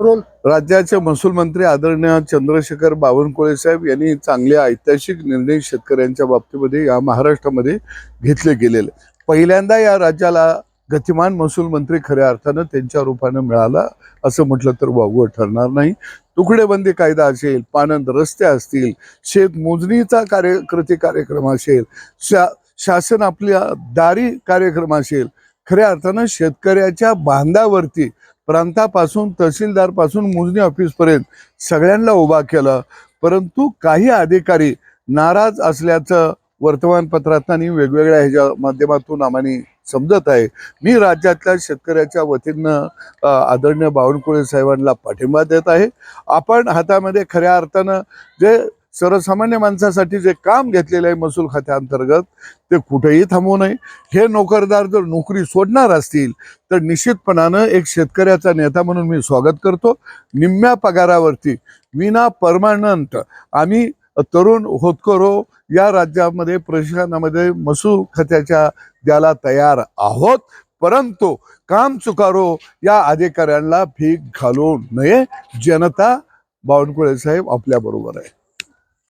Role राज्याचे महसूल मंत्री आदरणीय चंद्रशेखर बावनकुळे साहेब यांनी चांगले ऐतिहासिक निर्णय शेतकऱ्यांच्या बाबतीमध्ये या महाराष्ट्रामध्ये घेतले गेलेले. पहिल्यांदा या राज्याला गतिमान महसूल मंत्री खऱ्या अर्थानं त्यांच्या रूपानं मिळाला असं म्हटलं तर वावगं ठरणार नाही. तुकडेबंदी कायदा असेल पानंद रस्ते असतील शेत मोजणीचा कार्य कृती कार्यक्रम असेल शा शासन आपल्या दारी कार्यक्रम असेल खऱ्या अर्थानं शेतकऱ्याच्या बांधावरती प्रांतापासून तहसीलदारपासून मोजणी ऑफिसपर्यंत सगळ्यांना उभा केलं. परंतु काही अधिकारी नाराज असल्याचं वर्तमानपत्रात आणि वेगवेगळ्या ह्याच्या माध्यमातून आम्हाला समजत आहे. मी राज्यातल्या शेतकऱ्याच्या वतीनं आदरणीय बावनकुळे साहेबांना पाठिंबा देत आहे. आपण हातामध्ये खऱ्या अर्थानं जे सर्वसामान्य माणसासाठी जे काम घेतलेलं आहे महसूल खात्याअंतर्गत ते कुठेही थांबू नये. हे नोकरदार जर नोकरी सोडणार असतील तर निश्चितपणानं एक शेतकऱ्याचा नेता म्हणून मी स्वागत करतो. निम्म्या पगारावरती विना परमानंट आम्ही तरुण होतकरो या राज्यामध्ये प्रशिक्षणामध्ये महसूल खात्याच्या द्यायला तयार आहोत. परंतु काम चुकारो या अधिकाऱ्यांना भीक घालू नये. जनता बावनकुळे साहेब आपल्या बरोबर आहे.